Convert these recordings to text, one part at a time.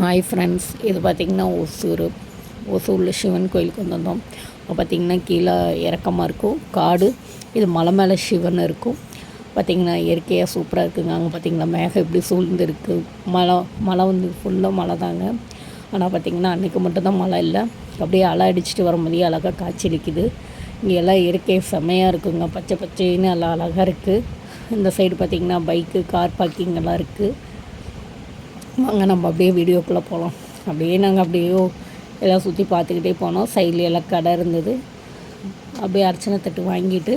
Hi friends இது பார்த்திங்கன்னா ஒசூர் ஒசூரில் சிவன் கோயிலுக்கு வந்திருந்தோம். இப்போ பார்த்திங்கன்னா கீழே இறக்கமாக இருக்கும். காடு. இது மலை மேலே சிவன் இருக்கும். பார்த்திங்கன்னா இயற்கையாக சூப்பராக இருக்குங்க. அங்கே பார்த்திங்கன்னா மேகம் எப்படி சூழ்ந்துருக்கு. மழை மலை மலை வந்து ஃபுல்லாக மழை தாங்க. ஆனால் பார்த்திங்கன்னா அன்றைக்கி மட்டும்தான் மழை இல்லை. அப்படியே அலை அடிச்சுட்டு வரும்போதே அழகாக காய்ச்சலிக்குது இங்கே எல்லாம் இயற்கை செம்மையாக இருக்குங்க. பச்சை பச்சைன்னு எல்லாம் அழகாக இருக்குது இந்த சைடு பார்த்திங்கன்னா பைக்கு கார் பார்க்கிங் எல்லாம் இருக்குது வாங்க நம்ம அப்படியே வீடியோக்குள்ளே போகலாம் அப்படியே நாங்கள் அப்படியே எல்லாம் சுற்றி பார்த்துக்கிட்டே போனோம். சைடில் எல்லாம் கடை இருந்தது. அப்படியே அர்ச்சனை தட்டு வாங்கிட்டு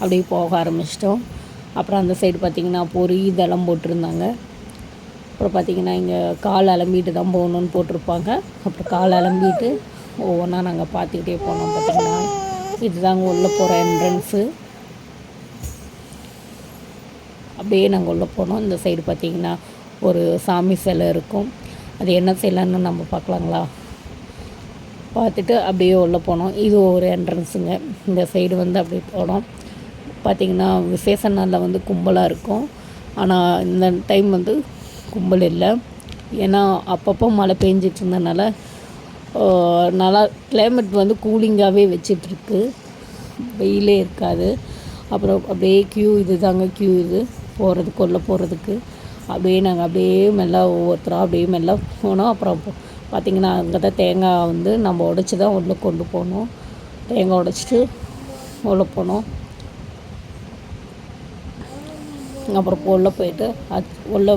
அப்படியே போக ஆரம்பிச்சிட்டோம். அப்புறம் அந்த சைடு பார்த்திங்கன்னா பொறி இதெல்லாம் போட்டிருந்தாங்க. அப்புறம் பார்த்திங்கன்னா இங்கே கால் அலம்பிட்டு தான் போகணுன்னு போட்டிருப்பாங்க. அப்புறம் கால் அலம்பிட்டு ஒவ்வொன்றா நாங்கள் பார்த்துக்கிட்டே போனோம் பார்த்திங்கன்னா இதுதாங்க உள்ளே போகிற என்ட்ரன்ஸு அப்படியே நாங்கள் உள்ளே போனோம். இந்த சைடு பார்த்திங்கன்னா ஒரு சாமி சிலை இருக்கும். அது என்ன செய்யலான்னு நம்ம பார்க்கலாங்களா? பார்த்துட்டு அப்படியே உள்ளே போனோம். இது ஒரு என்ட்ரன்ஸுங்க இந்த சைடு வந்து அப்படியே போனோம். பார்த்திங்கன்னா விசேஷ நாளில் வந்து கும்பலாக இருக்கும். ஆனால் இந்த டைம் வந்து கும்பல் இல்லை. ஏன்னா அப்பப்போ மழை பெஞ்சிட்டு இருந்தனால நல்லா கிளைமேட் வந்து கூலிங்காகவே வச்சிட்ருக்கு. வெயிலே இருக்காது. அப்புறம் அப்படியே க்யூ இது தாங்க க்யூ இது. போகிறதுக்கு உள்ளே போகிறதுக்கு அப்படியே நாங்கள் அப்படியே மெல்ல ஒவ்வொருத்தராக அப்படியே மெல்ல போனோம். அப்புறம் பார்த்திங்கன்னா அங்கே தான் தேங்காய் வந்து நம்ம உடச்சி தான் உள்ளே கொண்டு போனோம். தேங்காய் உடச்சிட்டு உள்ளே போனோம். அப்புறம் உள்ளே போயிட்டு அது உள்ளே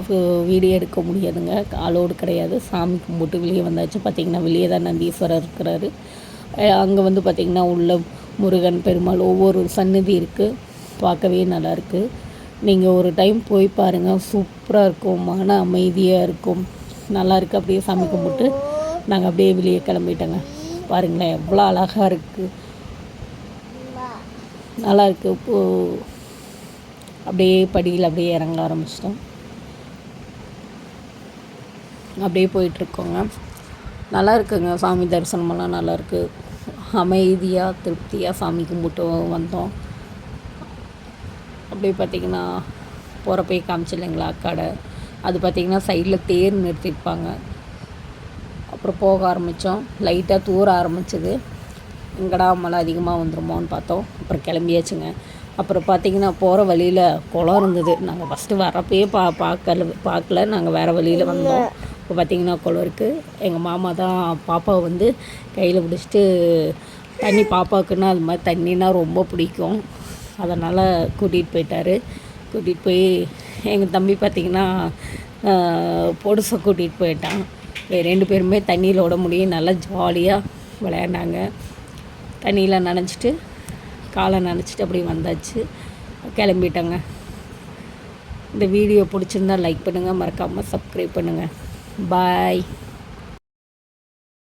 வீடியோ எடுக்க முடியாதுங்க. அலோடு கிடையாது. சாமி கும்பிட்டு வெளியே வந்தாச்சு. பார்த்திங்கன்னா வெளியே தான் நந்தீஸ்வரர் இருக்கிறாரு. அங்கே வந்து பார்த்திங்கன்னா உள்ள முருகன் பெருமாள் ஒவ்வொரு சன்னதி இருக்குது பார்க்கவே நல்லாயிருக்கு நீங்கள் ஒரு டைம் போய் பாருங்கள் சூப்பராக இருக்கும். மன அமைதியாக இருக்கும். நல்லா இருக்குது அப்படியே சாமி கும்பிட்டு நாங்கள் அப்படியே வெளியே கிளம்பிட்டோங்க. பாருங்களேன் எவ்வளோ அழகாக இருக்குது நல்லா இருக்குது இப்போது அப்படியே படியில் அப்படியே இறங்க ஆரம்பிச்சிட்டோம். அப்படியே போயிட்டுருக்கோங்க நல்லா இருக்குங்க. சாமி தரிசனமெல்லாம் நல்லாயிருக்கு அமைதியாக திருப்தியாக சாமி கும்பிட்டு வந்தோம். அப்படியே பார்த்திங்கன்னா போகிறப்பே காமிச்சு இல்லைங்களா கடை. அது பார்த்திங்கன்னா சைடில் தேர் நிறுத்திருப்பாங்க. அப்புறம் போக ஆரம்பித்தோம் லைட்டாக தூர ஆரம்பிச்சது. எங்கடா மழை அதிகமாக வந்துருமோன்னு பார்த்தோம். அப்புறம் கிளம்பியாச்சுங்க. அப்புறம் பார்த்திங்கன்னா போகிற வழியில் குளம் இருந்தது. நாங்கள் ஃபஸ்ட்டு வரப்பே பா பார்க்கல பார்க்கல. நாங்கள் வேறு வழியில் வந்தோம். இப்போ பார்த்திங்கன்னா குளம் இருக்குது எங்கள் மாமா தான் பாப்பாவை வந்து கையில் பிடிச்சிட்டு தண்ணி பாப்பாவுக்குன்னா அது மாதிரி தண்ணின்னா ரொம்ப பிடிக்கும். அதனால் கூட்டிகிட்டு போயிட்டார். கூட்டிகிட்டு போய் எங்கள் தம்பி பார்த்திங்கன்னா பொடுசை கூட்டிகிட்டு போயிட்டான். ரெண்டு பேருமே தண்ணியில் விட முடியும். நல்லா ஜாலியாக விளையாண்டாங்க. தண்ணியில் நனைச்சிட்டு காலை நனைச்சிட்டு அப்படி வந்தாச்சு. கிளம்பிட்டாங்க. இந்த வீடியோ பிடிச்சிருந்தா லைக் பண்ணுங்கள் மறக்காமல் சப்ஸ்கிரைப் பண்ணுங்கள் பாய்